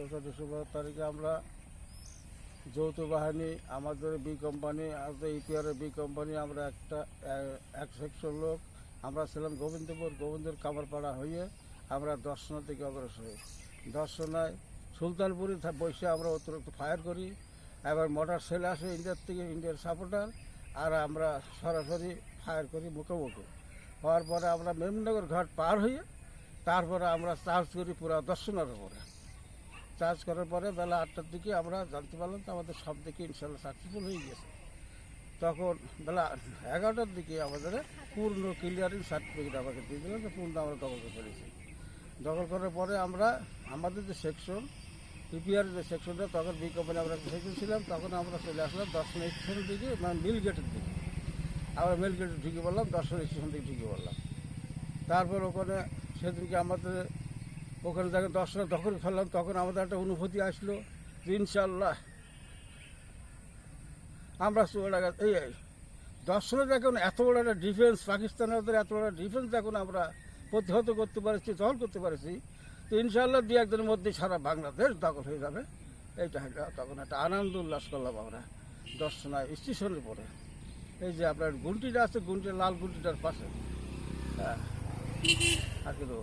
চৌঠা ডিসেম্বর তারিখে আমরা যৌথ বাহিনী, আমাদের বি কোম্পানি আমাদের ইপিআরের বি কোম্পানি আমরা একটা এক সেকশন লোক। আমরা ছিলাম গোবিন্দপুর, গোবিন্দর কামারপাড়া হয়ে আমরা দর্শনা থেকে অগ্রসর হই। দর্শনায় সুলতানপুরে বসে আমরা অতিরিক্ত ফায়ার করি, এবার মোটর সেল আসে ইন্ডিয়ার থেকে ইন্ডিয়ার সাপোর্টার আর আমরা সরাসরি ফায়ার করি মুখোমুখি। হওয়ার পরে আমরা মেমনগর ঘাট পার হয়ে তারপরে আমরা চার্জ করি পুরো দর্শনের উপরে। চার্জ করার পরে বেলা আটটার দিকে আমরা জানতে পারলাম তো আমাদের সব দিকে ইনশাল্লাহ সাকসেসফুল হয়ে গেছে তখন বেলা এগারোটার দিকে আমাদের পূর্ণ ক্লিয়ারিং সার্টিফিকেট আমাকে দিয়ে দিলেন যে পূর্ণ আমরা দখল করতে পেরেছি দখল করার পরে আমরা আমাদের যে সেকশন পিপিআর যে সেকশনটা তখন বি কোম্পানি আমরা সেকশন ছিলাম, তখন আমরা চলে আসলাম দর্শন স্টেশনের দিকে মানে মিল গেটের দিকে। আমরা মিল গেটে ঢুকে পড়লাম, দর্শন স্টেশন থেকে ঢুকে পড়লাম। তারপর ওখানে সেদিনকে আমাদের ওখানে যখন দর্শনে দখল ফেললাম তখন আমাদের একটা অনুভূতি আসলো যে ইনশাল্লাহ আমরা এই দর্শনে দেখুন, এত বড় একটা ডিফেন্স পাকিস্তানের ওদের এত বড় ডিফেন্স দেখুন আমরা প্রতিহত করতে পারছি দখল করতে পারছি। তো ইনশাল্লাহ দু একদিনের মধ্যে সারা বাংলাদেশ দখল হয়ে যাবে। এইটা হলো তখন একটা আনন্দ উল্লাস করলাম আমরা দর্শনায়, স্টেশনের পরে এই যে আপনার গুলটিটা আছে গুন্টি লাল গুন্টিটার পাশে। হ্যাঁ আর কিন্তু